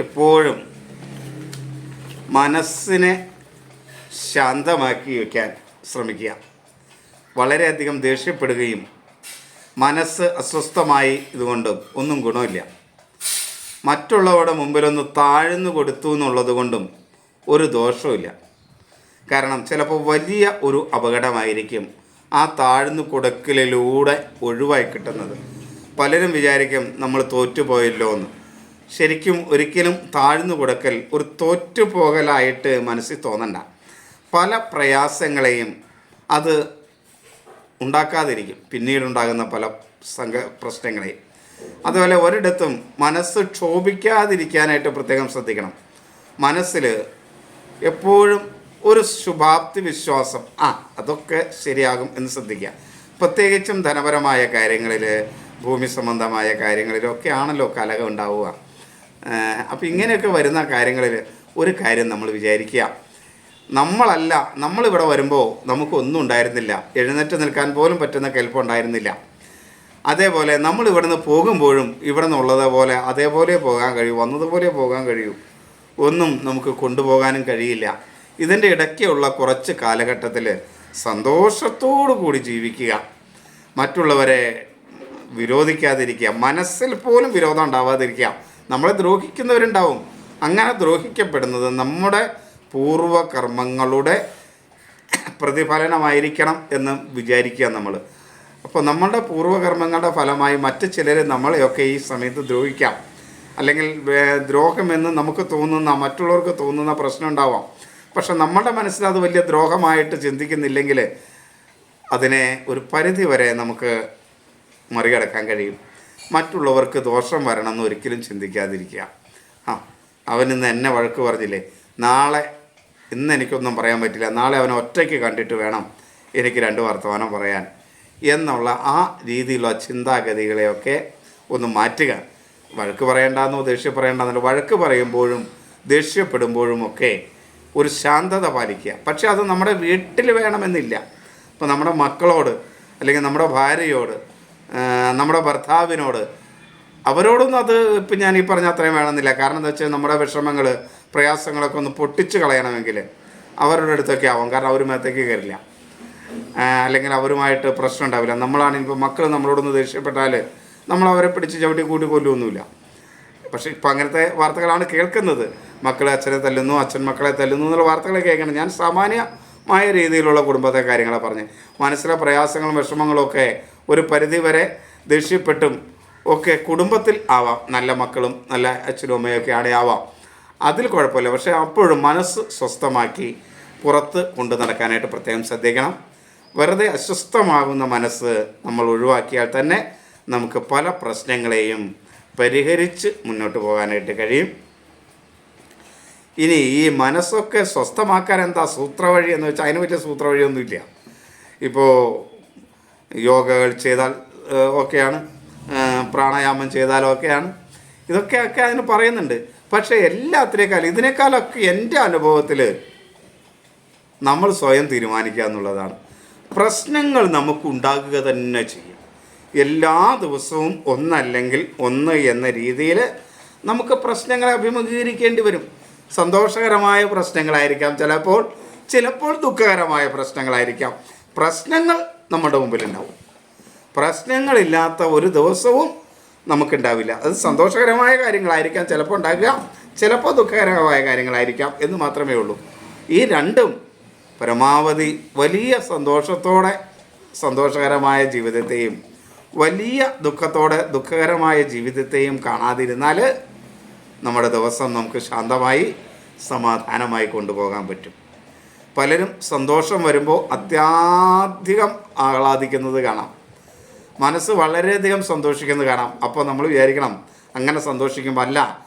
എപ്പോഴും മനസ്സിനെ ശാന്തമാക്കി വയ്ക്കാൻ ശ്രമിക്കുക. വളരെയധികം ദേഷ്യപ്പെടുകയും മനസ്സ് അസ്വസ്ഥമായി ഇതുകൊണ്ട് ഒന്നും ഗുണമില്ല. മറ്റുള്ളവരുടെ മുമ്പിലൊന്ന് താഴ്ന്നു കൊടുത്തു എന്നുള്ളത് കൊണ്ടും ഒരു ദോഷവുമില്ല. കാരണം ചിലപ്പോൾ വലിയ ഒരു അപകടമായിരിക്കും ആ താഴ്ന്നു കുടക്കിലൂടെ ഒഴിവായി കിട്ടുന്നത്. പലരും വിചാരിക്കും നമ്മൾ തോറ്റുപോയല്ലോ എന്ന്. ശരിക്കും ഒരിക്കലും താഴ്ന്നു കൊടുക്കൽ ഒരു തോറ്റുപോകലായിട്ട് മനസ്സിൽ തോന്നണ്ട. പല പ്രയാസങ്ങളെയും അത് ഉണ്ടാക്കാതിരിക്കും. പിന്നീടുണ്ടാകുന്ന പല സംഘ പ്രശ്നങ്ങളെയും. അതുപോലെ ഒരിടത്തും മനസ്സ് ക്ഷോഭിക്കാതിരിക്കാനായിട്ട് പ്രത്യേകം ശ്രദ്ധിക്കണം. മനസ്സിൽ എപ്പോഴും ഒരു ശുഭാപ്തി വിശ്വാസം. ആ അതൊക്കെ ശരിയാകും എന്ന് ശ്രദ്ധിക്കുക. പ്രത്യേകിച്ചും ധനപരമായ കാര്യങ്ങളിൽ ഭൂമി സംബന്ധമായ കാര്യങ്ങളിലൊക്കെ ആണല്ലോ കലക ഉണ്ടാവുക. അപ്പോൾ ഇങ്ങനെയൊക്കെ വരുന്ന കാര്യങ്ങളിൽ ഒരു കാര്യം നമ്മൾ വിചാരിക്കുക. നമ്മളല്ല നമ്മളിവിടെ വരുമ്പോൾ നമുക്കൊന്നും ഉണ്ടായിരുന്നില്ല. എഴുന്നേറ്റ് നിൽക്കാൻ പോലും പറ്റുന്ന കെൽപ്പം ഉണ്ടായിരുന്നില്ല. അതേപോലെ നമ്മൾ ഇവിടുന്ന് പോകുമ്പോഴും ഇവിടെ നിന്നുള്ളത് പോലെ അതേപോലെ പോകാൻ കഴിയും വന്നതുപോലെ പോകാൻ കഴിയൂ. ഒന്നും നമുക്ക് കൊണ്ടുപോകാനും കഴിയില്ല. ഇതിന്റെ ഇടയ്ക്കുള്ള കുറച്ച് കാലഘട്ടത്തിൽ സന്തോഷത്തോടു കൂടി ജീവിക്കുക. മറ്റുള്ളവരെ വിരോധിക്കാതിരിക്കുക. മനസ്സിൽ പോലും വിരോധം ഉണ്ടാവാതിരിക്കുക. നമ്മളെ ദ്രോഹിക്കുന്നവരുണ്ടാവും. അങ്ങനെ ദ്രോഹിക്കപ്പെടുന്നത് നമ്മുടെ പൂർവകർമ്മങ്ങളുടെ പ്രതിഫലനമായിരിക്കണം എന്ന് വിചാരിക്കുക നമ്മൾ അപ്പോൾ നമ്മളുടെ പൂർവകർമ്മങ്ങളുടെ ഫലമായി മറ്റ് ചിലർ നമ്മളെയൊക്കെ ഈ സമയത്ത് ദ്രോഹിക്കാം. അല്ലെങ്കിൽ ദ്രോഹമെന്ന് നമുക്ക് തോന്നുന്ന മറ്റുള്ളവർക്ക് തോന്നുന്ന പ്രശ്നം ഉണ്ടാവാം. പക്ഷെ നമ്മളുടെ മനസ്സിൽ അത് വലിയ ദ്രോഹമായിട്ട് ചിന്തിക്കുന്നില്ലെങ്കിൽ അതിനെ ഒരു പരിധി വരെ നമുക്ക് മറികടക്കാൻ കഴിയും. മറ്റുള്ളവർക്ക് ദോഷം വരണമെന്ന് ഒരിക്കലും ചിന്തിക്കാതിരിക്കുക. ആ അവൻ ഇന്ന് എന്നെ വഴക്ക് പറഞ്ഞില്ലേ? നാളെ ഇന്ന് എനിക്കൊന്നും പറയാൻ പറ്റില്ല. നാളെ അവനെ ഒറ്റയ്ക്ക് കണ്ടിട്ട് വേണം എനിക്ക് രണ്ട് വർത്തമാനം പറയാൻ. എന്നുള്ള ആ രീതിയിലുള്ള ചിന്താഗതികളെയൊക്കെ ഒന്ന് മാറ്റുക. വഴക്ക് പറയേണ്ടെന്നോ ദേഷ്യം പറയേണ്ടെന്നോ വഴക്ക് പറയുമ്പോഴും ദേഷ്യപ്പെടുമ്പോഴും ഒക്കെ ഒരു ശാന്തത പാലിക്കുക. പക്ഷെ അത് നമ്മുടെ വീട്ടിൽ വേണമെന്നില്ല. ഇപ്പോൾ നമ്മുടെ മക്കളോട് അല്ലെങ്കിൽ നമ്മുടെ ഭാര്യയോട് നമ്മുടെ ഭർത്താവിനോട് അവരോടൊന്നും അത് ഇപ്പം ഞാൻ ഈ പറഞ്ഞ അത്രയും വേണമെന്നില്ല. കാരണം എന്താ വെച്ചാൽ നമ്മുടെ വിഷമങ്ങൾ പ്രയാസങ്ങളൊക്കെ ഒന്ന് പൊട്ടിച്ച് കളയണമെങ്കിൽ അവരുടെ അടുത്തൊക്കെ ആവും. കാരണം അവർ മേത്തേക്ക് കയറില്ല. അല്ലെങ്കിൽ അവരുമായിട്ട് പ്രശ്നം ഉണ്ടാവില്ല. നമ്മളാണെങ്കിൽ ഇപ്പോൾ മക്കൾ നമ്മളോടൊന്ന് ദേഷ്യപ്പെട്ടാൽ നമ്മൾ അവരെ പിടിച്ച് ചവിട്ടി കൂട്ടി കൊല്ലുമൊന്നുമില്ല പക്ഷേ ഇപ്പം അങ്ങനത്തെ വാർത്തകളാണ് കേൾക്കുന്നത്. മക്കളെ അച്ഛനെ തല്ലുന്നു അച്ഛൻ മക്കളെ തല്ലുന്നു എന്നുള്ള വാർത്തകൾ കേൾക്കണം. ഞാൻ സാമാന്യമായ രീതിയിലുള്ള കുടുംബത്തെ കാര്യങ്ങളെ പറഞ്ഞത് മനസ്സിലെ പ്രയാസങ്ങളും വിഷമങ്ങളും ഒക്കെ ഒരു പരിധി വരെ ദേഷ്യപ്പെട്ടും ഒക്കെ കുടുംബത്തിൽ ആവാം. നല്ല മക്കളും നല്ല അച്ഛനും അമ്മയൊക്കെ ആടെ ആവാം. അതിൽ കുഴപ്പമില്ല. പക്ഷേ അപ്പോഴും മനസ്സ് സ്വസ്ഥമാക്കി പുറത്ത് കൊണ്ടു നടക്കാനായിട്ട് പ്രത്യേകം ശ്രദ്ധിക്കണം. വെറുതെ അസ്വസ്ഥമാകുന്ന മനസ്സ് നമ്മൾ ഒഴിവാക്കിയാൽ തന്നെ നമുക്ക് പല പ്രശ്നങ്ങളെയും പരിഹരിച്ച് മുന്നോട്ട് പോകാനായിട്ട് കഴിയും. ഇനി ഈ മനസ്സൊക്കെ സ്വസ്ഥമാക്കാൻ എന്താ സൂത്രവഴി എന്ന് വെച്ചാൽ അതിന് വലിയ സൂത്രവഴിയൊന്നുമില്ല. ഇപ്പോൾ യോഗകൾ ചെയ്താൽ ഒക്കെയാണ് പ്രാണായാമം ചെയ്താലൊക്കെയാണ് ഇതൊക്കെ ഒക്കെ അതിന് പറയുന്നുണ്ട്. പക്ഷേ എല്ലാത്തിനേക്കാളും ഇതിനേക്കാളൊക്കെ എന്റെ അനുഭവത്തിൽ നമ്മൾ സ്വയം തീരുമാനിക്കുക എന്നുള്ളതാണ്. പ്രശ്നങ്ങൾ നമുക്ക് ഉണ്ടാകുക തന്നെ ചെയ്യും. എല്ലാ ദിവസവും ഒന്നല്ലെങ്കിൽ ഒന്ന് എന്ന രീതിയിൽ നമുക്ക് പ്രശ്നങ്ങളെ അഭിമുഖീകരിക്കേണ്ടി വരും. സന്തോഷകരമായ പ്രശ്നങ്ങളായിരിക്കാം. ചിലപ്പോൾ ചിലപ്പോൾ ദുഃഖകരമായ പ്രശ്നങ്ങളായിരിക്കാം. പ്രശ്നങ്ങൾ നമ്മുടെ മുമ്പിലുണ്ടാവും. പ്രശ്നങ്ങളില്ലാത്ത ഒരു ദിവസവും നമുക്കുണ്ടാവില്ല. അത് സന്തോഷകരമായ കാര്യങ്ങളായിരിക്കാം ചിലപ്പോൾ ഉണ്ടാകുക. ചിലപ്പോൾ ദുഃഖകരമായ കാര്യങ്ങളായിരിക്കാം എന്ന് മാത്രമേ ഉള്ളൂ. ഈ രണ്ടും പരമാവധി വലിയ സന്തോഷത്തോടെ സന്തോഷകരമായ ജീവിതത്തെയും വലിയ ദുഃഖത്തോടെ ദുഃഖകരമായ ജീവിതത്തെയും കാണാതിരുന്നാൽ നമ്മുടെ ദിവസം നമുക്ക് ശാന്തമായി സമാധാനമായി കൊണ്ടുപോകാൻ പറ്റും. പലരും സന്തോഷം വരുമ്പോൾ അത്യാധികം ആഹ്ലാദിക്കുന്നത് കാണാം. മനസ്സ് വളരെയധികം സന്തോഷിക്കുന്നത് കാണാം. അപ്പോൾ നമ്മൾ വിചാരിക്കണം അങ്ങനെ സന്തോഷിക്കുമ്പോൾ അല്ല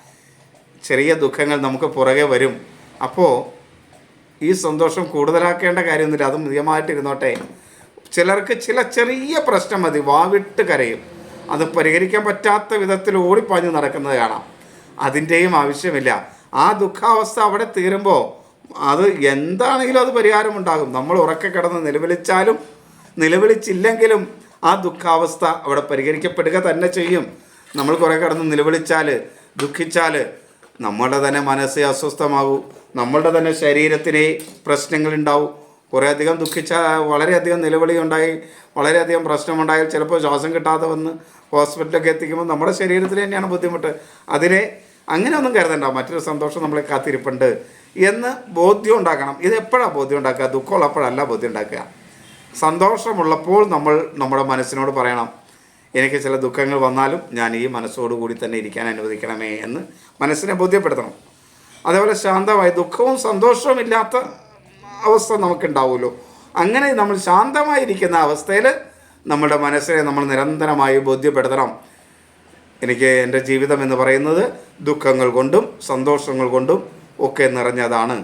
ചെറിയ ദുഃഖങ്ങൾ നമുക്ക് പുറകെ വരും. അപ്പോൾ ഈ സന്തോഷം കൂടുതലാക്കേണ്ട കാര്യമൊന്നുമില്ല അത് മിതമായിട്ട് ഇരുന്നോട്ടെ. ചിലർക്ക് ചില ചെറിയ പ്രശ്നം മതി വാവിട്ട് കരയും. അത് പരിഹരിക്കാൻ പറ്റാത്ത വിധത്തിൽ ഓടിപ്പാഞ്ഞ് നടക്കുന്നത് കാണാം. അതിന്റെയും ആവശ്യമില്ല. ആ ദുഃഖാവസ്ഥ അവിടെ തീരുമ്പോൾ അത് എന്താണെങ്കിലും അത് പരിഹാരമുണ്ടാകും. നമ്മൾ ഉറക്കെ കിടന്ന് നിലവിളിച്ചാലും നിലവിളിച്ചില്ലെങ്കിലും ആ ദുഃഖാവസ്ഥ അവിടെ പരിഹരിക്കപ്പെടുക തന്നെ ചെയ്യും. നമ്മൾ കുറേ കിടന്ന് നിലവിളിച്ചാൽ ദുഃഖിച്ചാൽ നമ്മളുടെ തന്നെ മനസ്സ് അസ്വസ്ഥമാകും. നമ്മളുടെ തന്നെ ശരീരത്തിന് പ്രശ്നങ്ങളുണ്ടാവും കുറേ അധികം ദുഃഖിച്ചാൽ വളരെയധികം നിലവിളി ഉണ്ടായി വളരെയധികം പ്രശ്നമുണ്ടായാൽ ചിലപ്പോൾ ശ്വാസം കിട്ടാതെ വന്ന് ഹോസ്പിറ്റലൊക്കെ എത്തിക്കുമ്പോൾ നമ്മുടെ ശരീരത്തിന് തന്നെയാണ് ബുദ്ധിമുട്ട്. അതിനെ അങ്ങനെ ഒന്നും കരുതണ്ട. മറ്റൊരു സന്തോഷം നമ്മളെ കാത്തിരിപ്പുണ്ട് എന്ന് ബോധ്യം ഉണ്ടാക്കണം. ഇത് എപ്പോഴാണ് ബോധ്യം ഉണ്ടാക്കുക? ദുഃഖമുള്ളപ്പോഴല്ല ബോധ്യം ഉണ്ടാക്കുക. സന്തോഷമുള്ളപ്പോൾ നമ്മൾ നമ്മുടെ മനസ്സിനോട് പറയണം. എനിക്ക് ചില ദുഃഖങ്ങൾ വന്നാലും ഞാൻ ഈ മനസ്സോടുകൂടി തന്നെ ഇരിക്കാൻ അനുവദിക്കണമേ എന്ന് മനസ്സിനെ ബോധ്യപ്പെടുത്തണം. അതേപോലെ ശാന്തമായി ദുഃഖവും സന്തോഷവും ഇല്ലാത്ത അവസ്ഥ നമുക്കുണ്ടാവുമല്ലോ. അങ്ങനെ നമ്മൾ ശാന്തമായിരിക്കുന്ന അവസ്ഥയിൽ നമ്മുടെ മനസ്സിനെ നമ്മൾ നിരന്തരമായി ബോധ്യപ്പെടുത്തണം. എനിക്ക് എന്റെ ജീവിതം എന്ന് പറയുന്നത് ദുഃഖങ്ങൾ കൊണ്ടും സന്തോഷങ്ങൾ കൊണ്ടും ഒക്കെ നിറഞ്ഞതാണ്.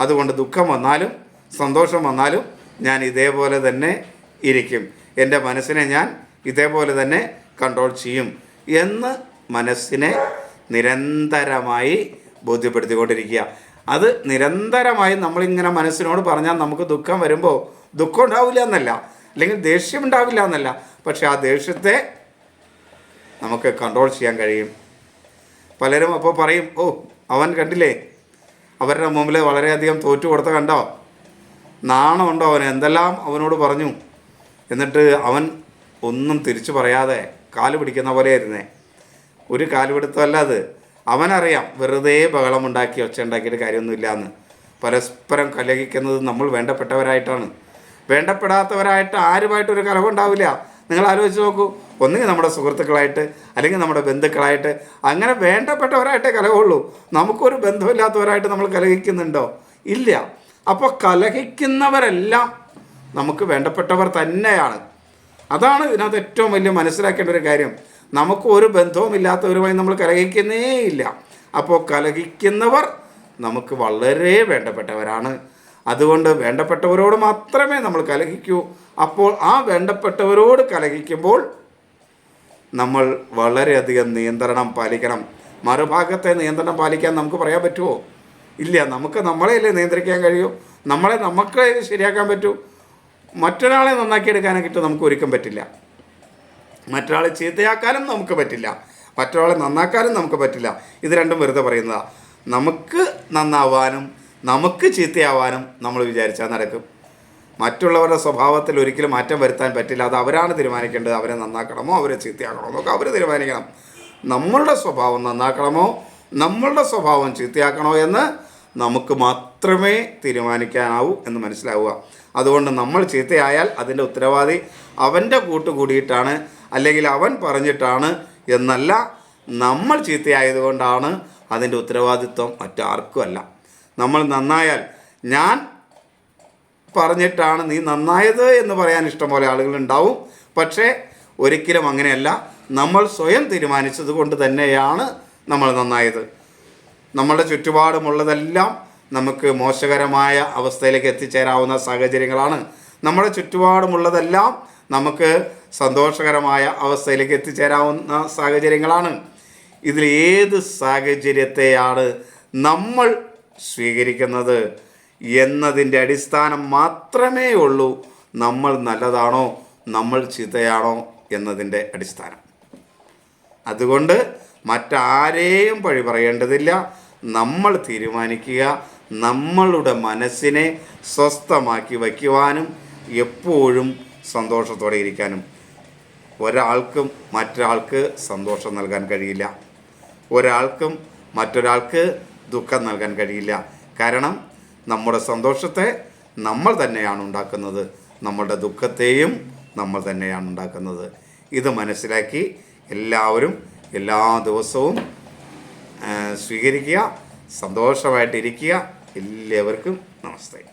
അതുകൊണ്ട് ദുഃഖം വന്നാലും സന്തോഷം വന്നാലും ഞാൻ ഇതേപോലെ തന്നെ ഇരിക്കും. എന്റെ മനസ്സിനെ ഞാൻ ഇതേപോലെ തന്നെ കൺട്രോൾ ചെയ്യും എന്ന് മനസ്സിനെ നിരന്തരമായി ബോധ്യപ്പെടുത്തിക്കൊണ്ടിരിക്കുക. അത് നിരന്തരമായി നമ്മളിങ്ങനെ മനസ്സിനോട് പറഞ്ഞാൽ നമുക്ക് ദുഃഖം വരുമ്പോൾ ദുഃഖം ഉണ്ടാവില്ല എന്നല്ല അല്ലെങ്കിൽ ദേഷ്യം ഉണ്ടാവില്ല എന്നല്ല. പക്ഷെ ആ ദേഷ്യത്തെ നമുക്ക് കൺട്രോൾ ചെയ്യാൻ കഴിയും. പലരും അപ്പോൾ പറയും ഓ അവൻ കണ്ടില്ലേ? അവരുടെ മുമ്പിൽ വളരെയധികം തോറ്റു കൊടുത്ത കണ്ടോ? നാണമുണ്ടോ അവൻ എന്തെല്ലാം അവനോട് പറഞ്ഞു? എന്നിട്ട് അവൻ ഒന്നും തിരിച്ചു പറയാതെ കാൽ പിടിക്കുന്ന പോലെ ആയിരുന്നേ ഒരു കാൽ പിടുത്തമല്ല അത്. അവനറിയാം വെറുതെ ബഹളമുണ്ടാക്കി ഒച്ച ഉണ്ടാക്കിയിട്ട് കാര്യമൊന്നുമില്ല എന്ന് പരസ്പരം കലഹിക്കുന്നത് നമ്മൾ വേണ്ടപ്പെട്ടവരായിട്ടാണ്. വേണ്ടപ്പെടാത്തവരായിട്ട് ആരുമായിട്ടൊരു കലഹം ഉണ്ടാവില്ല. നിങ്ങൾ ആലോചിച്ച് നോക്കൂ. ഒന്നുകിൽ നമ്മുടെ സുഹൃത്തുക്കളായിട്ട് അല്ലെങ്കിൽ നമ്മുടെ ബന്ധുക്കളായിട്ട് അങ്ങനെ വേണ്ടപ്പെട്ടവരായിട്ടേ കലഹമുള്ളൂ നമുക്കൊരു ബന്ധമില്ലാത്തവരായിട്ട് നമ്മൾ കലഹിക്കുന്നുണ്ടോ? ഇല്ല. അപ്പോൾ കലഹിക്കുന്നവരെല്ലാം നമുക്ക് വേണ്ടപ്പെട്ടവർ തന്നെയാണ്. അതാണ് ഇതിനകത്ത് ഏറ്റവും വലിയ മനസ്സിലാക്കേണ്ട ഒരു കാര്യം. നമുക്ക് ഒരു ബന്ധവുമില്ലാത്തവരുമായി നമ്മൾ കലഹിക്കുന്നേ ഇല്ല. അപ്പോൾ കലഹിക്കുന്നവർ നമുക്ക് വളരെ വേണ്ടപ്പെട്ടവരാണ്. അതുകൊണ്ട് വേണ്ടപ്പെട്ടവരോട് മാത്രമേ നമ്മൾ കലഹിക്കൂ. അപ്പോൾ ആ വേണ്ടപ്പെട്ടവരോട് കലഹിക്കുമ്പോൾ നമ്മൾ വളരെയധികം നിയന്ത്രണം പാലിക്കണം. മറുഭാഗത്തെ നിയന്ത്രണം പാലിക്കാൻ നമുക്ക് പറയാൻ പറ്റുമോ ഇല്ല നമുക്ക് നമ്മളെയല്ലേ നിയന്ത്രിക്കാൻ കഴിയൂ? നമ്മളെ നമുക്ക് ശരിയാക്കാൻ പറ്റൂ? മറ്റൊരാളെ നന്നാക്കി എടുക്കാനൊക്കെ നമുക്ക് ഒരുക്കം പറ്റില്ല. മറ്റൊരാളെ ചീത്തയാക്കാനും നമുക്ക് പറ്റില്ല. മറ്റൊരാളെ നന്നാക്കാനും നമുക്ക് പറ്റില്ല. ഇത് രണ്ടും വെറുതെ പറയുന്നതാണ് നമുക്ക് നന്നാവാനും നമുക്ക് ചീത്തയാവാനും നമ്മൾ വിചാരിച്ചാൽ നടക്കും. മറ്റുള്ളവരുടെ സ്വഭാവത്തിൽ ഒരിക്കലും മാറ്റം വരുത്താൻ പറ്റില്ല. അത് അവരാണ് തീരുമാനിക്കേണ്ടത്. അവരെ നന്നാക്കണമോ? അവരെ ചീത്തയാക്കണമോ? എന്നൊക്കെ അവർ തീരുമാനിക്കണം. നമ്മളുടെ സ്വഭാവം നന്നാക്കണമോ? നമ്മളുടെ സ്വഭാവം ചീത്തയാക്കണോ എന്ന് നമുക്ക് മാത്രമേ തീരുമാനിക്കാനാവൂ എന്ന് മനസ്സിലാവുക. അതുകൊണ്ട് നമ്മൾ ചീത്തയായാൽ അതിന്റെ ഉത്തരവാദി അവന്റെ കൂട്ടുകൂടിയിട്ടാണ് അല്ലെങ്കിൽ അവൻ പറഞ്ഞിട്ടാണ് എന്നല്ല നമ്മൾ ചീത്തയായതുകൊണ്ടാണ് അതിന്റെ ഉത്തരവാദിത്വം മറ്റാർക്കുമല്ല നമ്മൾ നന്നായാൽ ഞാൻ പറഞ്ഞിട്ടാണ് നീ നന്നായത് എന്ന് പറയാൻ ഇഷ്ടംപോലെ ആളുകളുണ്ടാവും. പക്ഷേ ഒരിക്കലും അങ്ങനെയല്ല. നമ്മൾ സ്വയം തീരുമാനിച്ചത് കൊണ്ട് തന്നെയാണ് നമ്മൾ നന്നായത്. നമ്മളുടെ ചുറ്റുപാടുമുള്ളതെല്ലാം നമുക്ക് മോശകരമായ അവസ്ഥയിലേക്ക് എത്തിച്ചേരാവുന്ന സാഹചര്യങ്ങളാണ്. നമ്മുടെ ചുറ്റുപാടുമുള്ളതെല്ലാം നമുക്ക് സന്തോഷകരമായ അവസ്ഥയിലേക്ക് എത്തിച്ചേരാവുന്ന സാഹചര്യങ്ങളാണ്. ഇതിൽ ഏത് സാഹചര്യത്തെയാണ് നമ്മൾ സ്വീകരിക്കുന്നത്? എന്നതിന്റെ അടിസ്ഥാനം മാത്രമേ ഉള്ളൂ നമ്മൾ നല്ലതാണോ നമ്മൾ ചീത്തയാണോ എന്നതിന്റെ അടിസ്ഥാനം. അതുകൊണ്ട് മറ്റാരെയും പഴി പറയേണ്ടതില്ല. നമ്മൾ തീരുമാനിക്കുക നമ്മളുടെ മനസ്സിനെ സ്വസ്ഥമാക്കി വയ്ക്കുവാനും എപ്പോഴും സന്തോഷത്തോടെ ഇരിക്കാനും. ഒരാൾക്കും മറ്റൊരാൾക്ക് സന്തോഷം നൽകാൻ കഴിയില്ല. ഒരാൾക്കും മറ്റൊരാൾക്ക് ദുഃഖം നൽകാൻ കഴിയില്ല. കാരണം നമ്മുടെ സന്തോഷത്തെ നമ്മൾ തന്നെയാണ് ഉണ്ടാക്കുന്നത്. നമ്മളുടെ ദുഃഖത്തെയും നമ്മൾ തന്നെയാണ് ഉണ്ടാക്കുന്നത്. ഇത് മനസ്സിലാക്കി എല്ലാവരും എല്ലാ ദിവസവും സ്വീകരിക്കുക സന്തോഷമായിട്ടിരിക്കുക. എല്ലാവർക്കും നമസ്തേ.